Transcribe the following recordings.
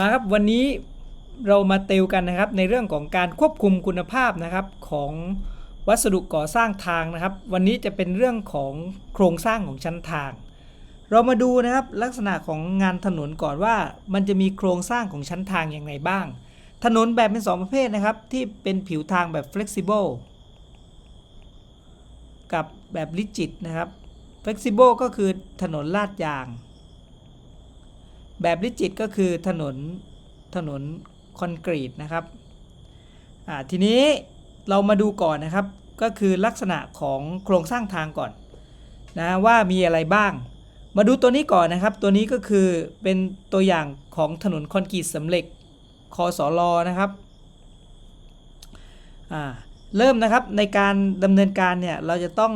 มาครับวันนี้เรามาเตลกันนะครับในเรื่องของการควบคุมคุณภาพนะครับของวัสดุก่อสร้างทางนะครับ วันนี้จะเป็นเรื่องของโครงสร้างของชั้นทาง เรามาดูนะครับลักษณะของงานถนนก่อนว่า มันจะมีโครงสร้างของชั้นทางอย่างไรบ้าง ถนนแบ่งเป็น 2 ประเภทนะครับ ที่เป็นผิวทางแบบ flexible กับแบบ rigid นะครับ flexible ก็คือถนนลาดยาง แบบริจิตก็คือถนนถนนคอนกรีตนะครับทีนี้เรามาดูก่อนนะครับก็คือลักษณะของโครงสร้างทางก่อนนะว่ามีอะไรบ้าง มาดูตัวนี้ก่อนนะครับ ตัวนี้ก็คือเป็นตัวอย่างของถนนคอนกรีตสำเร็จคอสอลอนะครับเริ่มนะครับในการดำเนินการเนี่ยเราจะต้อง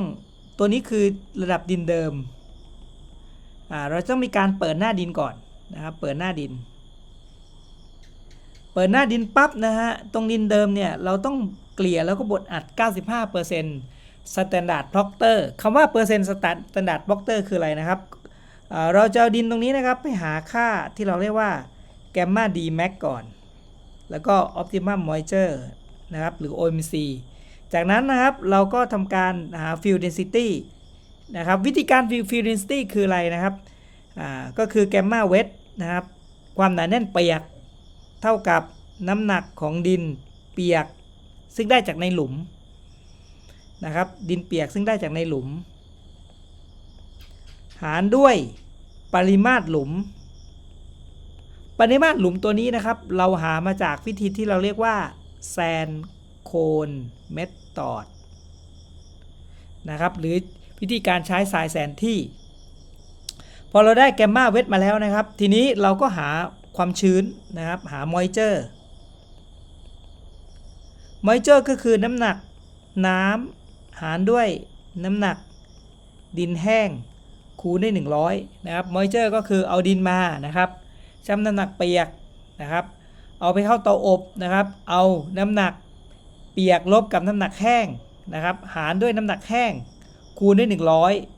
ตัวนี้คือระดับดินเดิมอ่าเราต้องมีการเปิดหน้าดินก่อน นะครับเปิดหน้าดิน เปิดหน้าดินปั๊บนะฮะตรงดินเดิมเนี่ยเราต้องเกลี่ยแล้วก็บดอัด 95% Standard p l o c t e r คำว่าเปอร์เซ็นต์ Standard p l o c t e r คืออะไรนะครับเราจะเอาดินตรงนี้นะครับไปหาค่าที่เราเรียกว่า Gamma D max ก่อน แล้วก็ Optimum Moisture นะครับหรือ OMC จากนั้นนะครับเราก็ทำการหา Field Density นะครับวิธีการ Field Density คืออะไรนะครับ อ่าก็คือ Gamma Wet นะครับความหนาแน่นเปียกเท่ากับน้ำหนักของดินเปียกซึ่งได้จากในหลุมนะครับดินเปียกซึ่งได้จากในหลุม หารด้วยปริมาตรหลุม ปริมาตรหลุมตัวนี้นะครับ เราหามาจากวิธีที่เราเรียกว่าแซนโคนเมธอดนะครับหรือวิธีการใช้ทรายแซนที่ พอเราได้แกมมาเวทมาแล้วนะครับ ทีนี้เราก็หาความชื้นนะครับ หามอยเจอร์มอยเจอร์ก็คือน้ำหนักน้ำหารด้วยน้ำหนัก ดินแห้งคูณได้ 100 นะครับมอยเจอร์ก็คือเอาดินมานะครับชั่งน้ำหนักเปียกนะครับ เอาไปเข้าเตาอบนะครับ เอาน้ำหนักเปียกลบกับน้ำหนักแห้งนะครับ หารด้วยน้ำหนักแห้งคูณด้วย100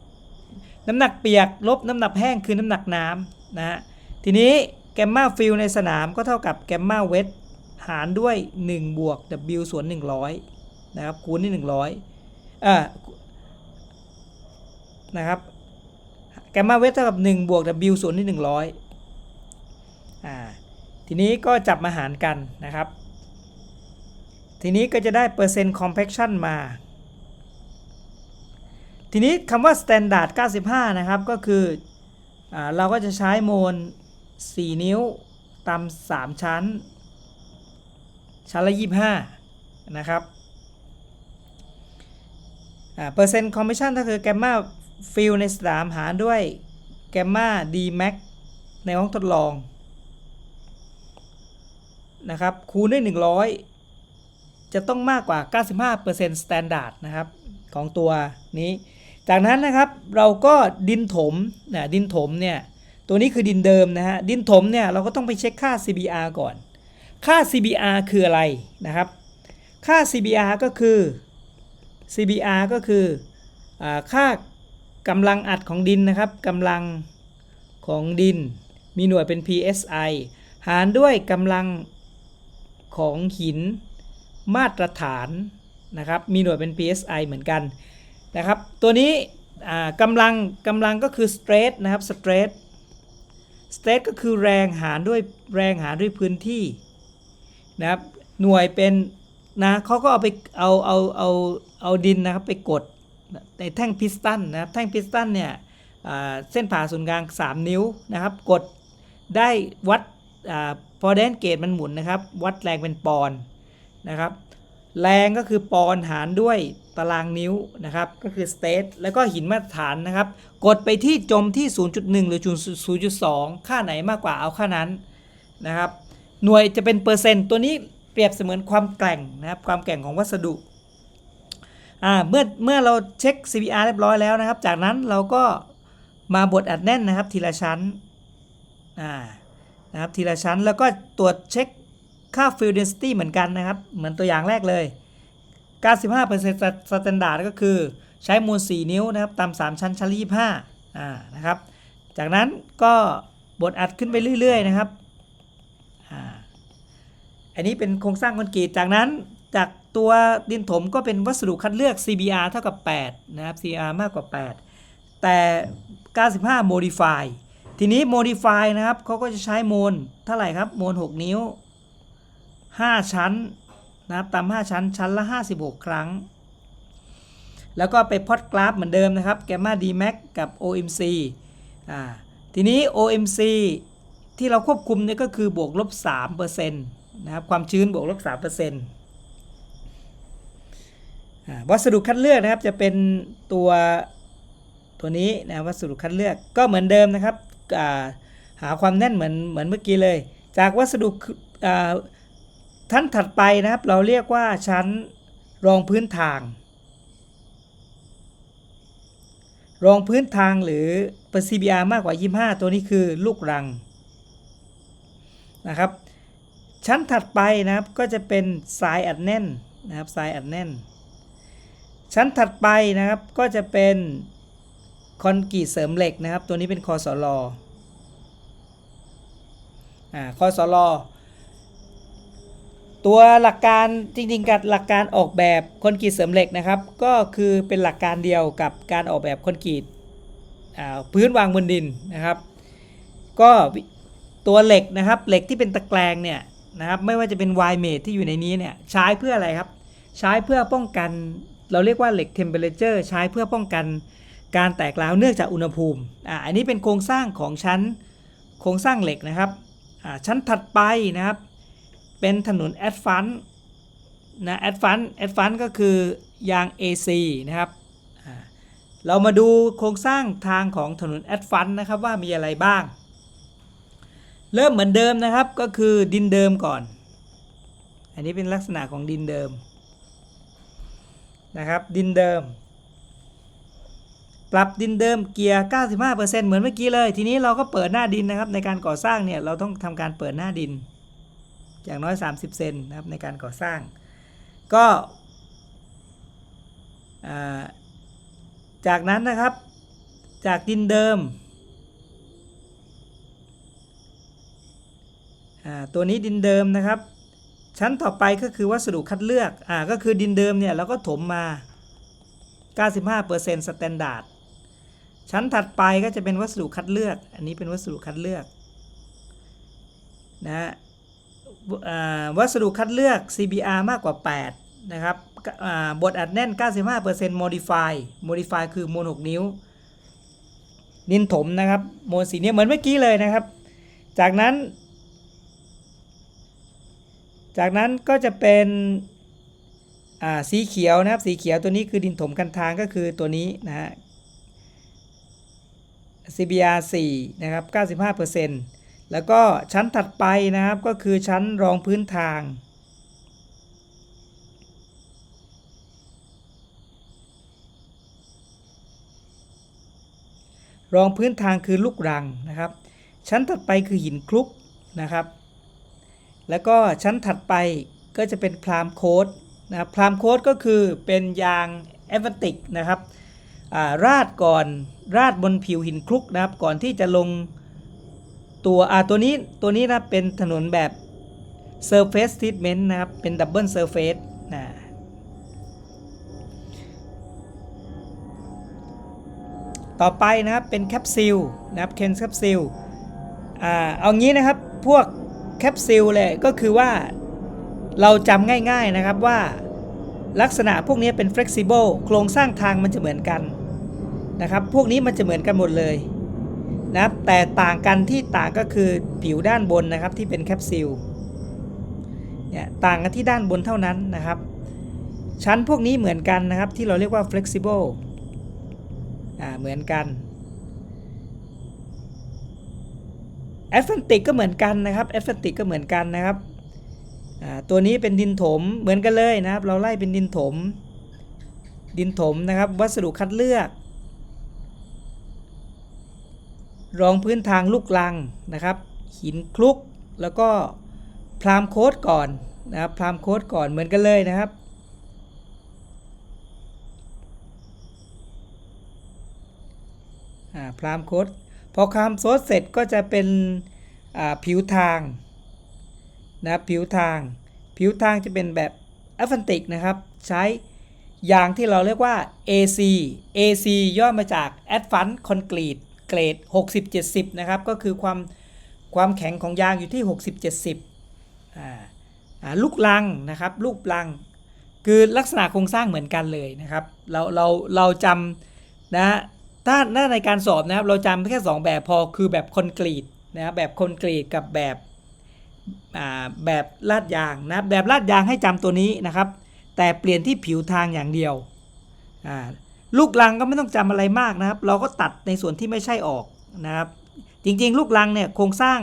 น้ำหนักเปียกลบน้ำหนักแห้งคือน้ำหนักน้ำนะฮะทีนี้แกมมาฟิลในสนามก็เท่ากับแกมมาเวทหารด้วย 1 บวก W ส่วน 100 นะครับ คูณด้วย100อ่านะครับแกมมาเวทเท่ากับ 1 บวก W ส่วนที่ 100อ่าทีนี้ก็จับมาหารกันนะครับ ทีนี้ก็จะได้เปอร์เซ็นต์ compaction มา ทีนี้คำว่า standard 95 นะครับ ก็คืออเราก็จะใช้โมล4นิ้วตำ3ชั้น ชั้นละ 25 นะครับเปอร์เซ็นต์คอมมิชชั่นก็คือแกมมาฟิลในสนามหารด้วยแกมมาดีแม็กในห้องทดลองนะครับคูณด้วย 100 จะต้องมากกว่า 95% standard นะครับ ของตัวนี้ จากนั้นนะครับเราก็ดินถมนะดินถมเนี่ยตัวนี้คือดินเดิมนะฮะดินถมเนี่ยเราก็ต้องไปเช็คค่า CBR ก่อน ค่า CBR คืออะไรนะครับ ค่า CBR ก็คือ CBR ก็คืออาค่ากำลังอัดของดินนะครับกำลังของดินมีหน่วยเป็น PSI หารด้วยกำลังของหินมาตรฐานนะครับมีหน่วยเป็น PSI เหมือนกัน นะครับ ตัวนี้กำลังกำลังก็คือ stress นะครับ stress stress ก็คือแรงหารด้วยแรงหารด้วยพื้นที่นะครับหน่วยเป็นนะเขาก็เอาไปเอาเอาเอาเอาดินนะครับไปกดในแท่งพิสตันนะครับแท่งพิสตันเนี่ยเส้นผ่าศูนย์กลาง 3 นิ้วนะครับ กดได้วัดอพอแดนเกตมันหมุนนะครับ วัดแรงเป็นปอนนะครับ แรงก็คือปอนหารด้วย ตารางนิ้วนะครับ ก็คือสเตทแล้วก็หินมาตรฐานนะครับ กดไปที่จมที่ 0.1 หรือ 0.2 ค่าไหนมากกว่าเอาค่านั้นนะครับ หน่วยจะเป็นเปอร์เซ็นต์ตัวนี้เปรียบเสมือนความแกร่งนะครับ ความแกร่งของวัสดุอ่าเมื่อเมื่อเราเช็ค CBR เรียบร้อยแล้วนะครับ จากนั้นเราก็มาบดอัดแน่นนะครับทีละชั้นอ่านะครับทีละชั้นแล้วก็ตรวจเช็คค่า field density เหมือนกันนะครับ เหมือนตัวอย่างแรกเลย 95% standard ก็คือใช้มูล 4 นิ้วนะครับตาม3ชั้นชั้นละ25อ่านะครับ จากนั้นก็บดอัดขึ้นไปเรื่อยๆนะครับอันนี้เป็นโครงสร้างคอนกรีตจากนั้นจากตัวดินถมก็เป็นวัสดุคัดเลือก CBR เท่ากับ8นะครับ CBR มากกว่า 8 แต่ 95 modify ทีนี้ modify นะครับเขาก็จะใช้โมลเท่าไหร่ครับ โมล6นิ้ว 5 ชั้น นะครับตาม5ชั้นชั้นละ 56 ครั้ง แล้วก็ไปพอดกราฟเหมือนเดิมนะครับแกมมา DMAX กับ OMC อ่าทีนี้ OMC ที่เราควบคุมเนี่ยก็คือบวกลบ3%นะครับความชื้นบวกลบ3%อ่าวัสดุคัดเลือกนะครับจะเป็นตัวตัวนี้นะวัสดุคัดเลือกก็เหมือนเดิมนะครับาหาความแน่นเหมือนเหมือนเมื่อกี้เลย จากวัสดุ ท่านถัดไปนะครับ เราเรียกว่าชั้นรองพื้นทาง รองพื้นทางหรือเปอร์ CBR มากกว่า 25 ตัวนี้คือลูกรังนะครับ ชั้นถัดไปนะครับก็จะเป็นทรายอัดแน่นนะครับทรายอัดแน่น ชั้นถัดไปนะครับก็จะเป็นคอนกรีตเสริมเหล็กนะครับ ตัวนี้เป็นคอสลอ่าคอสลอ ตัวหลักการจริงๆกับหลักการออกแบบคอนกรีตเสริมเหล็กนะครับ ก็คือเป็นหลักการเดียวกับการออกแบบคอนกรีตพื้นวางบนดินนะครับ ก็ตัวเหล็กนะครับเหล็กที่เป็นตะแกรงเนี่ยนะครับไม่ว่าจะเป็นไวเมทที่อยู่ในนี้เนี่ยใช้เพื่ออะไรครับ ใช้เพื่อป้องกันเราเรียกว่าเหล็กเทมเ e อเจอร์ใช้เพื่อป้องกันการแตกร้าวเนื่องจากอุณหภูมิอ่าอันนี้เป็นโครงสร้างของชั้นโครงสร้างเหล็กนะครับอ่าชั้นถัดไปนะครับ เป็นถนนแอดฟันนะแอดฟันแอดฟันก็คือยาง AC นะครับ เรามาดูโครงสร้างทางของถนนแอดฟันนะครับว่ามีอะไรบ้าง เริ่มเหมือนเดิมนะครับก็คือดินเดิมก่อน อันนี้เป็นลักษณะของดินเดิมนะครับดินเดิม ปรับดินเดิมเกียร์ 95%เหมือนเมื่อกี้เลย ทีนี้เราก็เปิดหน้าดินนะครับในการก่อสร้างเนี่ยเราต้องทำการเปิดหน้าดิน อย่างน้อย 30 เซนนะครับในการก่อสร้าง ก็จากนั้นนะครับจากดินเดิม ตัวนี้ดินเดิมนะครับ ชั้นต่อไปก็คือวัสดุคัดเลือกอก็คือดินเดิมเนี่ยเราก็ถมมา 95%สแตนดาร์ดชั้นถัดไปก็จะเป็นวัสดุคัดเลือก อันนี้เป็นวัสดุคัดเลือกนะฮะ วัสดุคัดเลือก CBR มากกว่า 8 นะครับบทอัดแน่น 95% modify modify คือโมน6นิ้ว ดินถมนะครับ โมนสีเนี้ยเหมือนเมื่อกี้เลยนะครับ จากนั้น จากนั้นก็จะเป็นสีเขียวนะครับ สีเขียวตัวนี้คือดินถมกันทางก็คือตัวนี้นะฮะ CBR 4 นะครับ 95% แล้วก็ชั้นถัดไปนะครับก็คือชั้นรองพื้นทาง รองพื้นทางคือลูกรังนะครับ ชั้นถัดไปคือหินคลุกนะครับ แล้วก็ชั้นถัดไปก็จะเป็นพรามโค้ดนะครับพรามโค้ดก็คือเป็นยางแอฟติกนะครับาราดก่อนราดบนผิวหินคลุกนะครับ ก่อนที่จะลง ตัวอ่าตัวนี้ตัวนี้นะเป็นถนนแบบ Surface Treatment นะครับ เป็น Double Surface นะต่อไปนะครับเป็นแคปซิลนะครับเคนแคปซิลอ่าเอางี้นะครับพวกแคปซิลเลยก็คือว่าเราจำง่าย ๆนะครับว่าลักษณะพวกนี้เป็น flexible โครงสร้างทางมันจะเหมือนกันนะครับ พวกนี้มันจะเหมือนกันหมดเลย นะครับแต่ต่างกันที่ต่างก็คือผิวด้านบนนะครับที่เป็นแคปซิลเนี่ยต่างกันที่ด้านบนเท่านั้นนะครับ ชั้นพวกนี้เหมือนกันนะครับที่เราเรียกว่า flexible อ่าเหมือนกันแอ t แ a นติกก็เหมือนกันนะครับแอ t แ a นติกก็เหมือนกันนะครับอ่าตัวนี้เป็นดินถมเหมือนกันเลยนะครับ เราไล่เป็นดินถม ดินถมนะครับ วัสดุคัดเลือก รองพื้นทางลูกลังนะครับ หินคลุกแล้วก็พรามโค้ดก่อนนะครับพรามโค้ดก่อนเหมือนกันเลยนะครับ พรามโค้ดพอคามโซดเสร็จก็จะเป็นผิวทางนะครับผิวทาง ผิวทางจะเป็นแบบแอฟฟันติกนะครับ ใช้ยางที่เราเรียกว่า AC AC ย่อมาจาก Advanced Concrete เกรด 60-70 นะครับ ก็คือความความแข็งของยางอยู่ที่ 60-70อ่าอ่าลูกลังนะครับลูกลัง คือลักษณะโครงสร้างเหมือนกันเลยนะครับ เราเราเราจำนะถ้าถ้าในการสอบนะครับ เราจำแค่สองแบบพอคือแบบคอนกรีตนะครับแบบคอนกรีตกับแบบอ่าแบบลาดยางนะแบบลาดยางให้จำตัวนี้นะครับ แต่เปลี่ยนที่ผิวทางอย่างเดียวอ่า ลูกลังก็ไม่ต้องจำอะไรมากนะครับ เราก็ตัดในส่วนที่ไม่ใช่ออกนะครับ จริงๆ ลูกลังเนี่ยโครงสร้าง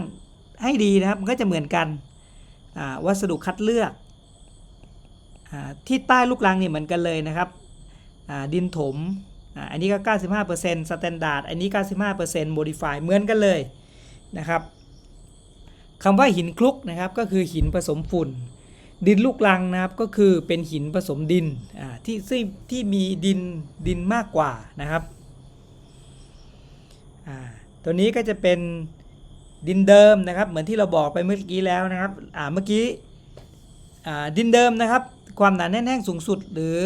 ให้ดีนะครับ มันก็จะเหมือนกันวัสดุคัดเลือกอที่ใต้ลูกรังเนี่ยเหมือนกันเลยนะครับดินถมอ,อันนี้ก็ 95% standard อันนี้ 95% modify เหมือนกันเลยนะครับคำว่าหินคลุกนะครับก็คือหินผสมฝุ่น ดินลูกรังนะครับก็คือเป็นหินผสมดินที่ซึ่งที่มีดินดินมากกว่านะครับตัวนี้ก็จะเป็นดินเดิมนะครับ เหมือนที่เราบอกไปเมื่อกี้แล้วนะครับเมื่อกี้ดินเดิมนะครับ ความหนาแน่นแห้งสูงสุดหรือ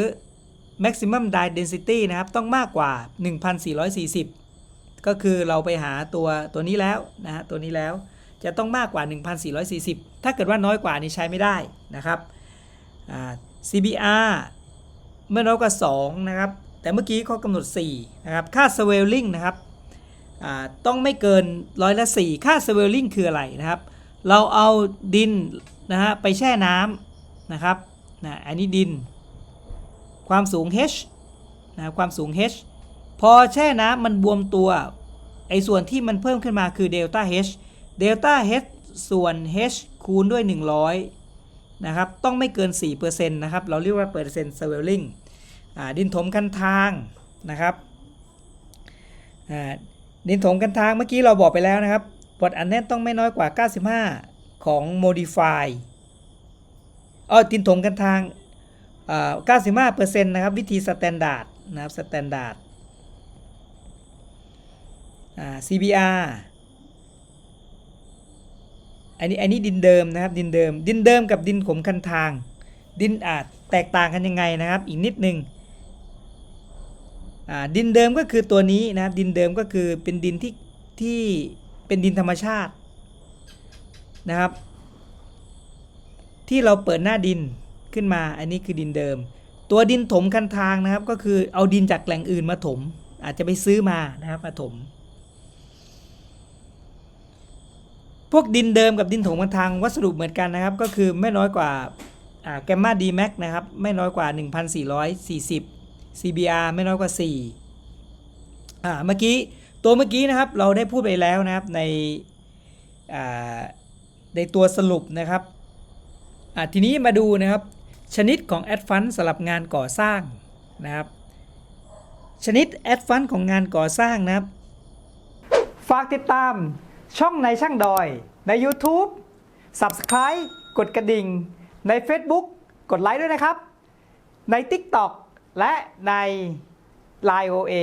maximum die density นะครับต้องมากกว่า 1440 ก็คือเราไปหาตัวตัวนี้แล้วนะฮะตัวนี้แล้วจะต้องมากกว่า 1440 ถ้าเกิดว่าน้อยกว่านี้ใช้ไม่ได้นะครับ CBR เมื่อน้อยกว่า2นะครับ แต่เมื่อกี้เขากำหนด4นะครับ ค่า swelling นะครับต้องไม่เกินร้อยละ4ค่า swelling คืออะไรนะครับ เราเอาดินนะฮะไปแช่น้ำนะครับนะอันนี้ดิน ความสูง h นะความสูง h พอแช่น้ำมันบวมตัวไอ้ส่วนที่มันเพิ่มขึ้นมาคือเดลต้า h เดลต้า h ส่วน h คูณด้วย 100 นะครับ ต้องไม่เกิน 4%นะครับ เราเรียกว่าเปอร์เซ็นต์ swelling ดินถมคันทางนะครับดินถมกันทางเมื่อกี้เราบอกไปแล้วนะครับบทอันแน่นต้องไม่น้อยกว่า 95 ของ modify เออดินถมกันทางอ่า95%นะครับ วิธี standard นะครับ standard อ่า CBR อันนี้อันนี้ดินเดิมนะครับดินเดิม ดินเดิมกับดินขมคันทาง ดินอาจแตกต่างกันยังไงนะครับ อีกนิดนึงอ่าดินเดิมก็คือตัวนี้นะครับดินเดิมก็คือเป็นดินที่ที่เป็นดินธรรมชาตินะครับ ที่เราเปิดหน้าดินขึ้นมาอันนี้คือดินเดิม ตัวดินถมคันทางนะครับ ก็คือเอาดินจากแหล่งอื่นมาถม อาจจะไปซื้อมานะครับมาถม พวกดินเดิมกับดินถมคันทางวัสดุเหมือนกันนะครับ ก็คือไม่น้อยกว่าแกมมาดีแม็กนะครับ ไม่น้อยกว่า 1440 CBR ไม่น้อยกว่า 4 อ่าเมื่อกี้ตัวเมื่อกี้นะครับเราได้พูดไปแล้วนะครับในในตัวสรุปนะครับทีนี้มาดูนะครับ ชนิดของ a d v a n c e สำหรับงานก่อสร้างนะครับ ชนิด a d v a n c e ของงานก่อสร้างนะครับ ฝากติดตาม ช่องในช่างดอย ใน YouTube Subscribe กดกระดิ่ง ใน Facebook กดไลค์ด้วยนะครับ ใน TikTok และใน Line OA